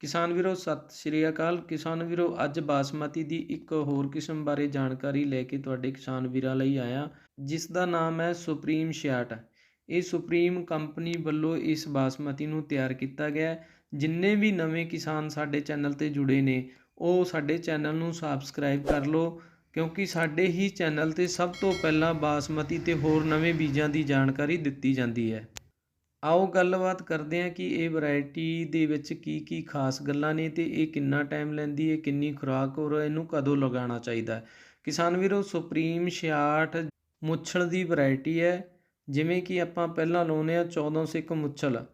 ਕਿਸਾਨ ਵੀਰੋ, ਸਤਿ ਸ਼੍ਰੀ ਅਕਾਲ। ਕਿਸਾਨ ਵੀਰੋ, ਅੱਜ ਬਾਸਮਤੀ ਦੀ ਇੱਕ ਹੋਰ ਕਿਸਮ ਬਾਰੇ ਜਾਣਕਾਰੀ ਲੈ ਕੇ ਤੁਹਾਡੇ ਕਿਸਾਨ ਵੀਰਾਂ ਲਈ ਆਇਆ, ਜਿਸ ਦਾ ਨਾਮ ਹੈ ਸੁਪਰੀਮ 66 ਇਹ ਸੁਪਰੀਮ ਕੰਪਨੀ ਵੱਲੋਂ ਇਸ ਬਾਸਮਤੀ ਨੂੰ ਤਿਆਰ ਕੀਤਾ ਗਿਆ ਹੈ। ਜਿੰਨੇ ਵੀ ਨਵੇਂ ਕਿਸਾਨ ਸਾਡੇ ਚੈਨਲ ਤੇ ਜੁੜੇ ਨੇ, ਉਹ ਸਾਡੇ ਚੈਨਲ ਨੂੰ ਸਬਸਕ੍ਰਾਈਬ ਕਰ ਲਓ, ਕਿਉਂਕਿ ਸਾਡੇ ਹੀ ਚੈਨਲ ਤੇ ਸਭ ਤੋਂ ਪਹਿਲਾਂ ਬਾਸਮਤੀ ਤੇ ਹੋਰ ਨਵੇਂ ਬੀਜਾਂ ਦੀ ਜਾਣਕਾਰੀ ਦਿੱਤੀ ਜਾਂਦੀ ਹੈ। ਆਓ ਗੱਲਬਾਤ ਕਰਦੇ ਹਾਂ ਕਿ ਇਹ ਵੈਰਾਈਟੀ ਦੇ ਵਿੱਚ ਕੀ ਕੀ ਖਾਸ ਗੱਲਾਂ ਨੇ ਤੇ ਇਹ ਕਿੰਨਾ ਟਾਈਮ ਲੈਂਦੀ ਹੈ, ਕਿੰਨੀ ਖੁਰਾਕ ਔਰ ਇਹਨੂੰ ਕਦੋਂ ਲਗਾਉਣਾ ਚਾਹੀਦਾ ਹੈ। ਕਿਸਾਨ ਵੀਰੋ, ਸੁਪਰੀਮ 66 ਮੁੱਛਲ ਦੀ ਵੈਰਾਈਟੀ ਹੈ, ਜਿਵੇਂ ਕਿ ਆਪਾਂ ਪਹਿਲਾਂ ਲਾਉਂਦੇ ਆ 1401 ਮੁੱਛਲ।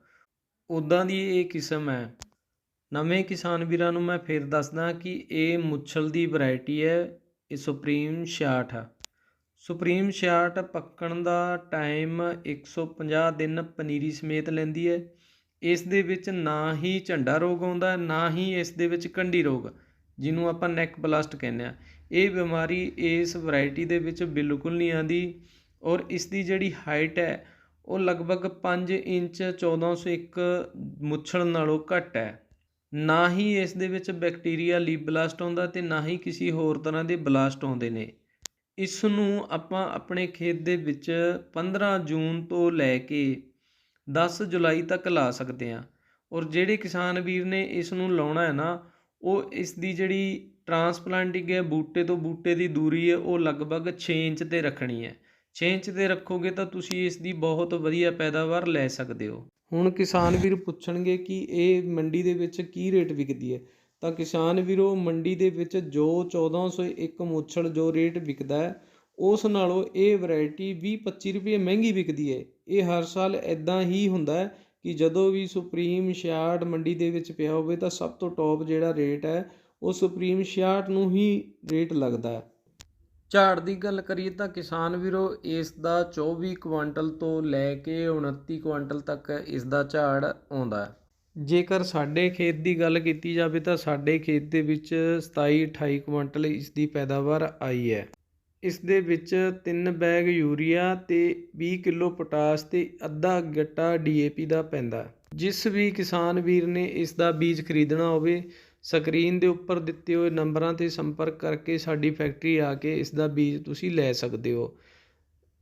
ਉੱਦਾਂ ਦੀ ਇਹ ਕਿਸਮ ਹੈ। ਨਵੇਂ ਕਿਸਾਨ ਵੀਰਾਂ ਨੂੰ ਮੈਂ ਫਿਰ ਦੱਸਦਾ ਕਿ ਇਹ ਮੁੱਛਲ ਦੀ ਵੈਰਾਈਟੀ ਹੈ, ਇਹ ਸੁਪਰੀਮ 66 ਆ ਸੁਪਰੀਮ 66 ਪੱਕਣ ਦਾ ਟਾਈਮ 150 ਦਿਨ ਪਨੀਰੀ ਸਮੇਤ ਲੈਂਦੀ ਹੈ। ਇਸ ਦੇ ਵਿੱਚ ਨਾ ਹੀ ਝੰਡਾ ਰੋਗ ਆਉਂਦਾ, ਨਾ ਹੀ ਇਸ ਦੇ ਵਿੱਚ ਕੰਢੀ ਰੋਗ, ਜਿਹਨੂੰ ਆਪਾਂ ਨੈਕ ਬਲਾਸਟ ਕਹਿੰਦੇ ਆ ਇਹ ਬਿਮਾਰੀ ਇਸ ਵੈਰਾਈਟੀ ਦੇ ਵਿੱਚ ਬਿਲਕੁਲ ਨਹੀਂ ਆਂਦੀ ਔਰ ਇਸ ਦੀ ਜਿਹੜੀ ਹਾਈਟ ਹੈ, ਉਹ ਲਗਭਗ 5 ਇੰਚ 1401 ਮੁੱਛਲ ਨਾਲੋਂ ਘੱਟ ਹੈ। ਨਾ ਹੀ ਇਸ ਦੇ ਵਿੱਚ ਬੈਕਟੀਰੀਆ ਲੀਪ ਬਲਾਸਟ ਆਉਂਦਾ ਤੇ ਨਾ ਹੀ ਕਿਸੇ ਹੋਰ ਤਰ੍ਹਾਂ ਦੇ ਬਲਾਸਟ ਆਉਂਦੇ ਨੇ। ਇਸ ਨੂੰ ਆਪਾਂ ਆਪਣੇ ਖੇਤ ਦੇ ਵਿੱਚ 15 ਜੂਨ ਤੋਂ ਲੈ ਕੇ ਦਸ ਜੁਲਾਈ ਤੱਕ ਲਾ ਸਕਦੇ ਹਾਂ। ਔਰ ਜਿਹੜੇ ਕਿਸਾਨ ਵੀਰ ਨੇ ਇਸ ਨੂੰ ਲਾਉਣਾ ਹੈ ਨਾ, ਉਹ ਇਸ ਦੀ ਜਿਹੜੀ ਟਰਾਂਸਪਲਾਂਟਿੰਗ ਹੈ, ਬੂਟੇ ਤੋਂ ਬੂਟੇ ਦੀ ਦੂਰੀ ਹੈ, ਉਹ ਲਗਭਗ 6 ਇੰਚ ਤੇ ਰੱਖਣੀ ਹੈ। 6 ਇੰਚ ਤੇ ਰੱਖੋਗੇ ਤਾਂ ਤੁਸੀਂ ਇਸ ਦੀ ਬਹੁਤ ਵਧੀਆ ਪੈਦਾਵਾਰ ਲੈ ਸਕਦੇ ਹੋ। ਹੁਣ ਕਿਸਾਨ ਵੀਰ ਪੁੱਛਣਗੇ ਕਿ ਇਹ ਮੰਡੀ ਦੇ ਵਿੱਚ ਕੀ ਰੇਟ ਵਿਕਦੀ ਹੈ? ਤਾਂ ਕਿਸਾਨ ਵੀਰੋ, ਮੰਡੀ ਦੇ ਵਿੱਚ ਜੋ 1401 ਮੁੱਛਲ ਜੋ ਰੇਟ ਵਿਕਦਾ ਹੈ, ਉਸ ਨਾਲੋਂ ਇਹ ਵੈਰਾਈਟੀ 20-25 ਰੁਪਏ ਮਹਿੰਗੀ ਵਿਕਦੀ ਹੈ। ਇਹ ਹਰ ਸਾਲ ਇਦਾਂ ਹੀ ਹੁੰਦਾ ਹੈ ਕਿ ਜਦੋਂ ਵੀ ਸੁਪਰੀਮ 66 ਮੰਡੀ ਦੇ ਵਿੱਚ ਪਿਆ ਹੋਵੇ ਤਾਂ ਸਭ ਤੋਂ ਟੌਪ ਜਿਹੜਾ ਰੇਟ ਹੈ, ਉਹ ਸੁਪਰੀਮ 66 ਨੂੰ ਹੀ ਰੇਟ ਲੱਗਦਾ ਹੈ। ਝਾੜ ਦੀ ਗੱਲ ਕਰੀਏ ਤਾਂ ਕਿਸਾਨ ਵੀਰੋ, ਇਸ ਦਾ 24 ਕੁਆਂਟਲ ਤੋਂ ਲੈ ਕੇ 29 ਕੁਆਂਟਲ ਤੱਕ ਇਸ ਦਾ ਝਾੜ ਆਉਂਦਾ ਹੈ। ਜੇਕਰ ਸਾਡੇ ਖੇਤ ਦੀ ਗੱਲ ਕੀਤੀ ਜਾਵੇ ਤਾਂ ਸਾਡੇ ਖੇਤ ਦੇ ਵਿੱਚ 27 28 ਕੁਇੰਟਲ ਇਸ ਦੀ ਪੈਦਾਵਾਰ ਆਈ ਹੈ। ਇਸ ਦੇ ਵਿੱਚ 3 ਬੈਗ ਯੂਰੀਆ ਤੇ 20 ਕਿਲੋ ਪੋਟਾਸ ਤੇ ਅੱਧਾ ਗੱਟਾ ਡੀਏਪੀ ਦਾ ਪੈਂਦਾ ਜਿਸ ਵੀ ਕਿਸਾਨ ਵੀਰ ਨੇ ਇਸ ਦਾ ਬੀਜ ਖਰੀਦਣਾ ਹੋਵੇ, ਸਕਰੀਨ ਦੇ ਉੱਪਰ ਦਿੱਤੇ ਹੋਏ ਨੰਬਰਾਂ ਤੇ ਸੰਪਰਕ ਕਰਕੇ ਸਾਡੀ ਫੈਕਟਰੀ ਆ ਕੇ ਇਸ ਦਾ ਬੀਜ ਤੁਸੀਂ ਲੈ ਸਕਦੇ ਹੋ।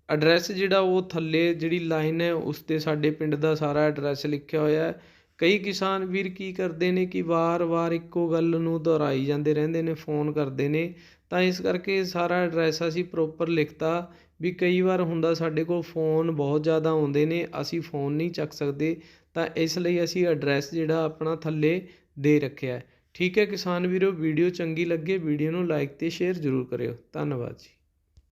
ਐਡਰੈਸ ਜਿਹੜਾ ਉਹ ਥੱਲੇ ਜਿਹੜੀ ਲਾਈਨ ਹੈ, ਉਸ ਤੇ ਸਾਡੇ ਪਿੰਡ ਦਾ ਸਾਰਾ ਐਡਰੈਸ ਲਿਖਿਆ ਹੋਇਆ ਹੈ। ਕਈ ਕਿਸਾਨ ਵੀਰ ਕੀ ਕਰਦੇ ਨੇ ਕਿ ਵਾਰ-ਵਾਰ ਇੱਕੋ ਗੱਲ ਨੂੰ ਦੁਹਰਾਈ ਜਾਂਦੇ ਰਹਿੰਦੇ ਨੇ, ਫੋਨ ਕਰਦੇ ਨੇ। ਤਾਂ ਇਸ ਕਰਕੇ ਸਾਰਾ ਐਡਰੈਸ ਅਸੀਂ ਪ੍ਰੋਪਰ ਲਿਖਤਾ ਵੀ ਕਈ ਵਾਰ ਹੁੰਦਾ ਸਾਡੇ ਕੋਲ ਫੋਨ ਬਹੁਤ ਜ਼ਿਆਦਾ ਆਉਂਦੇ ਨੇ, ਅਸੀਂ ਫੋਨ ਨਹੀਂ ਚੱਕ ਸਕਦੇ। ਤਾਂ ਇਸ ਲਈ ਅਸੀਂ ਐਡਰੈਸ ਜਿਹੜਾ ਆਪਣਾ ਥੱਲੇ ਦੇ ਰੱਖਿਆ। ਠੀਕ ਹੈ ਕਿਸਾਨ ਵੀਰੋ, ਵੀਡੀਓ ਚੰਗੀ ਲੱਗੇ, ਵੀਡੀਓ ਨੂੰ ਲਾਈਕ ਤੇ ਸ਼ੇਅਰ ਜ਼ਰੂਰ ਕਰਿਓ। ਧੰਨਵਾਦ ਜੀ।